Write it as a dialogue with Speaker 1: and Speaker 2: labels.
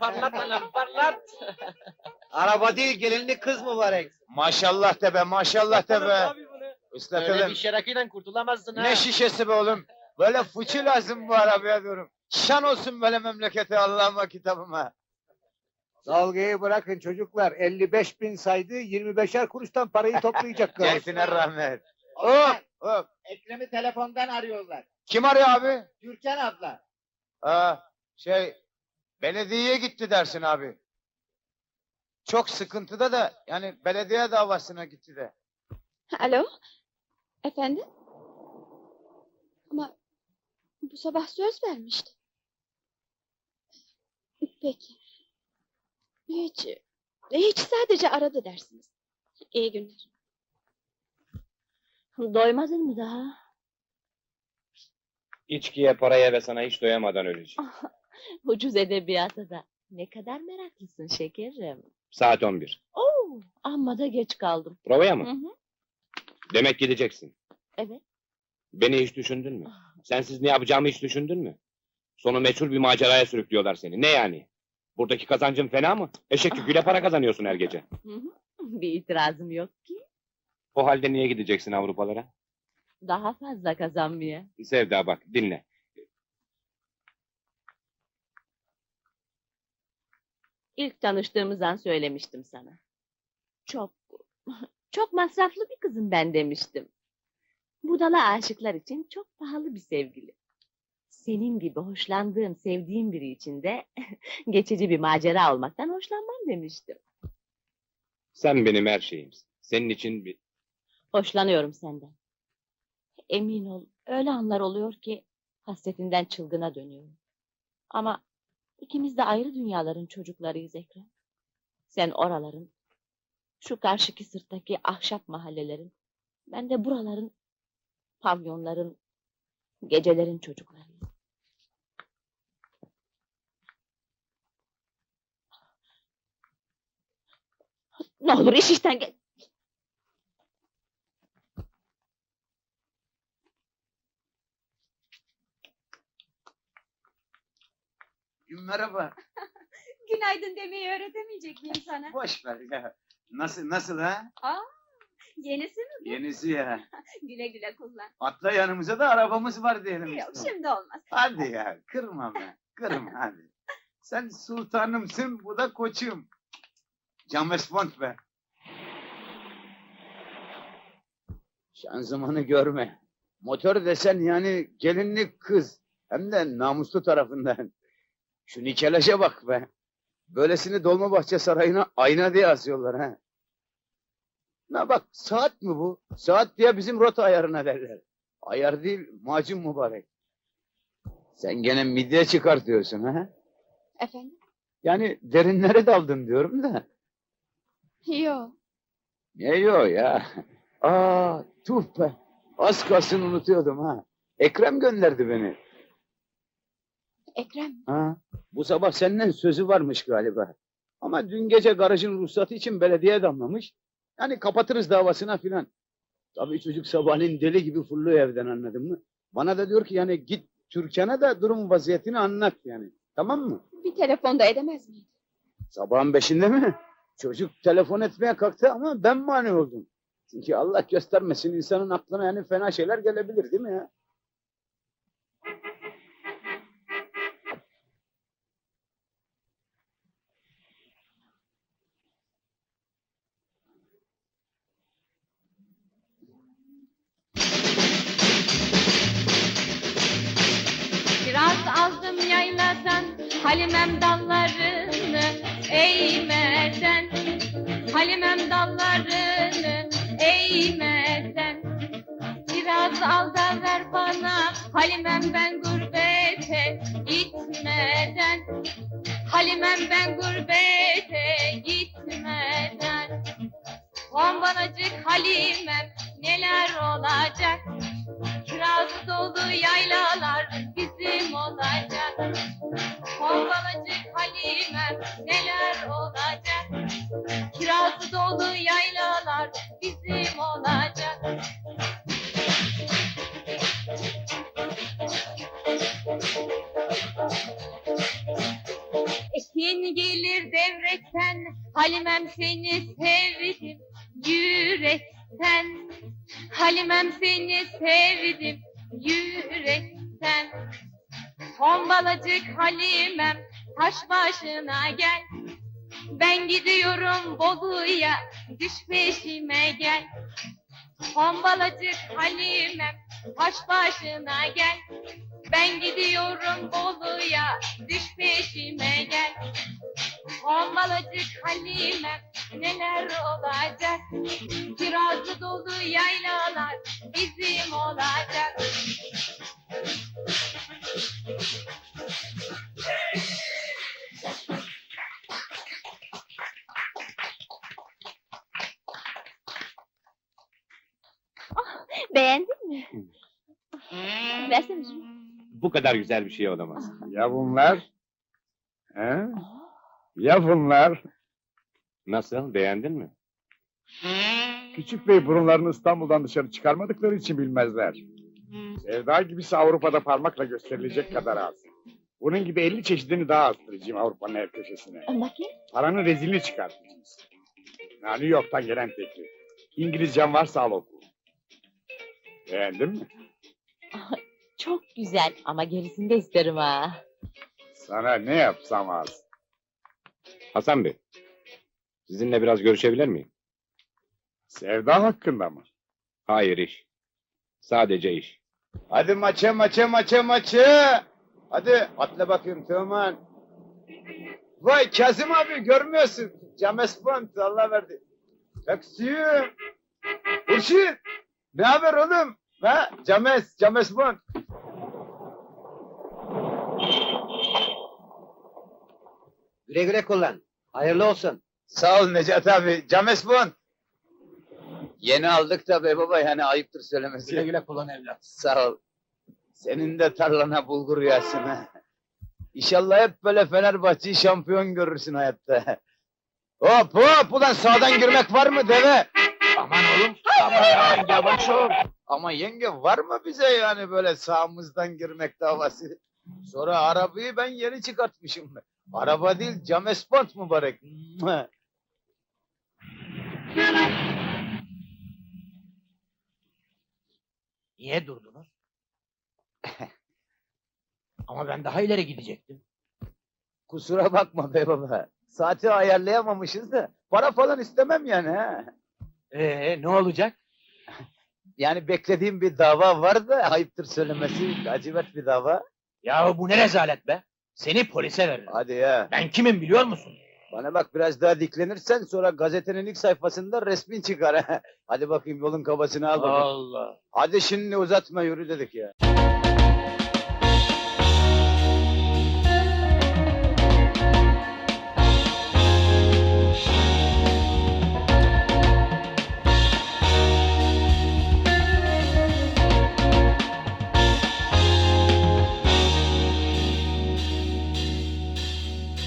Speaker 1: Parlat anam parlat.
Speaker 2: Araba değil gelinlik kız mübarek.
Speaker 3: Maşallah de be maşallah de be.
Speaker 1: Öyle
Speaker 3: Islatalım.
Speaker 1: bir şerakıyla kurtulamazsın ha.
Speaker 3: Ne şişesi be oğlum? Böyle fıçı lazım bu arabaya diyorum. Şan olsun böyle memlekete Allah'ıma kitabıma.
Speaker 2: Dalgayı bırakın çocuklar. 55 bin saydı 25'er kuruştan parayı toplayacak galiba.
Speaker 3: Keyfine rahmet. Hop hop.
Speaker 2: Ekrem'i telefondan arıyorlar.
Speaker 3: Kim arıyor abi?
Speaker 2: Türkan abla.
Speaker 3: Aa, şey belediyeye gitti dersin abi. Çok sıkıntıda da yani belediye davasına gitti de.
Speaker 4: Alo? Efendim? Ama bu sabah söz vermişti. Peki. Hiç, hiç sadece aradı dersiniz. İyi günler. Doymadın mı daha?
Speaker 5: İçkiye paraya ve sana hiç doyamadan öleceğim.
Speaker 4: Ucuz edebiyata da. Ne kadar meraklısın şekerim.
Speaker 5: Saat 11.
Speaker 4: Oo, amma da geç kaldım.
Speaker 5: Provaya
Speaker 4: Hı
Speaker 5: mı?
Speaker 4: hı,
Speaker 5: Demek gideceksin.
Speaker 4: evet.
Speaker 5: Beni hiç düşündün mü? Sensiz ne yapacağımı hiç düşündün mü? Sonu meçhul bir maceraya sürüklüyorlar seni. Ne yani? Buradaki kazancın fena mı? Eşek yüküyle para kazanıyorsun her gece.
Speaker 4: Hı hı, Bir itirazım yok ki.
Speaker 5: O halde niye gideceksin Avrupalara?
Speaker 4: Daha fazla kazanmaya.
Speaker 5: Sevda bak dinle.
Speaker 4: İlk tanıştığımız an söylemiştim sana. Çok, çok masraflı bir kızım ben demiştim. Budala aşıklar için çok pahalı bir sevgili. Senin gibi hoşlandığım, sevdiğim biri için de geçici bir macera olmaktan hoşlanmam demiştim.
Speaker 5: Sen benim her şeyimsin. Senin için bir...
Speaker 4: Hoşlanıyorum senden. Emin ol, öyle anlar oluyor ki hasretinden çılgına dönüyorum. Ama ikimiz de ayrı dünyaların çocuklarıyız Ekrem. Sen oraların, şu karşıki sırttaki ahşap mahallelerin, ben de buraların, pavyonların, gecelerin çocuklarıyım. Ne olur iş işten gel.
Speaker 3: Merhaba.
Speaker 6: Günaydın demeyi öğretemeyecek miyim sana?
Speaker 3: Boş ver ya. Nasıl nasıl ha?
Speaker 6: Yenisi mi?
Speaker 3: Yenisi ya.
Speaker 6: Güle güle kullan.
Speaker 3: Atla yanımıza da arabamız var diyelim
Speaker 6: Yok
Speaker 3: işte.
Speaker 6: şimdi olmaz.
Speaker 3: Hadi ya kırma be. Kırma hadi. Sen sultanımsın bu da koçum. James Bond be. Şanzımanı görme. Motor desen yani gelinlik kız. Hem de namuslu tarafından. Şu nikelaja bak be. Böylesini Dolmabahçe Sarayı'na ayna diye asıyorlar ha. Ne bak saat mi bu? Saat diye bizim rota ayarına derler. Ayar değil macun mübarek. Sen gene midye çıkartıyorsun ha?
Speaker 4: Efendim?
Speaker 3: Yani derinlere daldın diyorum da.
Speaker 4: Yok.
Speaker 3: Ne yo ya? Aa tuh be. Az kalsın unutuyordum ha. Ekrem gönderdi beni.
Speaker 4: Ekrem,
Speaker 3: Ha. Bu sabah senden sözü varmış galiba. Ama dün gece garajın ruhsatı için belediye damlamış. Yani kapatırız davasına filan. Tabii çocuk sabahleyin deli gibi fırlıyor evden anladın mı? Bana da diyor ki yani git Türkan'a da durum vaziyetini anlat yani. Tamam mı?
Speaker 4: bir telefonda edemez miydi?
Speaker 3: Sabahın beşinde mi? Çocuk telefon etmeye kalktı ama ben mani oldum. Çünkü Allah göstermesin insanın aklına yani fena şeyler gelebilir değil mi ya?
Speaker 6: Halimem dallarını eğmeden Halimem dallarını eğmeden. Biraz al ver bana Halimem ben gurbete gitmeden. Halimem ben gurbete gitmeden. Bombanacık Halimem neler olacak? Kirazı dolu yaylalar bizim olacak olacak, neler olacak? Kirazı dolu yaylalar bizim olacak. Ekin gelir devrekten, Halimem seni sevdim yürekten. Halimem seni sevdim yürekten. Tombalacık Halimem taş başına gel. Ben gidiyorum Bolu'ya düş peşime gel. Tombalacık Halimem taş başına gel. Ben gidiyorum Bolu'ya düş peşime gel. Tombalacık Halimem neler olacak? Kirazlı dolu yaylalar bizim olacak.
Speaker 4: Beğendin mi? Versene şunu.
Speaker 5: Bu kadar güzel bir şey olamaz.
Speaker 3: Ya bunlar? He? Ya bunlar?
Speaker 5: Nasıl? Beğendin mi?
Speaker 7: Küçük bey burunlarını İstanbul'dan dışarı çıkarmadıkları için bilmezler. Sevda gibisi Avrupa'da parmakla gösterilecek kadar az. Bunun gibi 50 çeşidini daha astıracağım Avrupa'nın her köşesine.
Speaker 4: Bakayım.
Speaker 7: Paranın rezilini çıkartacağız. Ha, New York'tan gelen teklif. İngilizcem varsa al oku. Beğendin mi?
Speaker 4: Çok güzel ama gerisini de isterim ha.
Speaker 7: Sana ne yapsam az.
Speaker 5: Hasan Bey. Sizinle biraz görüşebilir miyim?
Speaker 7: Sevda hakkında mı?
Speaker 5: Hayır iş. Sadece iş.
Speaker 3: Hadi maça maça maça maça. Hadi atla bakayım Teoman. Vay Kazım abi görmüyorsun. James Bond Allah verdi. Taksi. Hurşit. Ne haber oğlum? Ha? James, James Bond.
Speaker 2: Güle güle kullan. Hayırlı olsun.
Speaker 3: Sağ ol Necat abi. James Bond. Yeni aldık da be baba yani ayıptır söylemesi.
Speaker 2: Güle güle kullan evlat.
Speaker 3: Sağ ol. Senin de tarlana bulgur yağsın ha. İnşallah hep böyle Fenerbahçe'yi şampiyon görürsün hayatta. Hop hop ulan sağdan girmek var mı deve?
Speaker 1: Aman oğlum. Aman yavaş ol.
Speaker 3: Ama yenge var mı bize yani böyle sağımızdan girmek davası? Sonra arabayı ben yeni çıkartmışım. Araba değil James Bond mübarek.
Speaker 1: Niye durdunuz? Ama ben daha ileri gidecektim.
Speaker 3: Kusura bakma be baba. Saati ayarlayamamışız da para falan istemem yani ha.
Speaker 1: Ee ne olacak?
Speaker 3: Yani beklediğim bir dava var da ayıptır söylemesi. Lacivert bir dava.
Speaker 1: Ya bu ne rezalet be? Seni polise veririm.
Speaker 3: Hadi ya.
Speaker 1: Ben kimim biliyor musun?
Speaker 3: Bana bak biraz daha diklenirsen sonra gazetenin ilk sayfasında resmin çıkar. ha. Hadi bakayım yolun kabasını al bakalım.
Speaker 1: Allah.
Speaker 3: Hadi şimdi uzatma yürü dedik ya.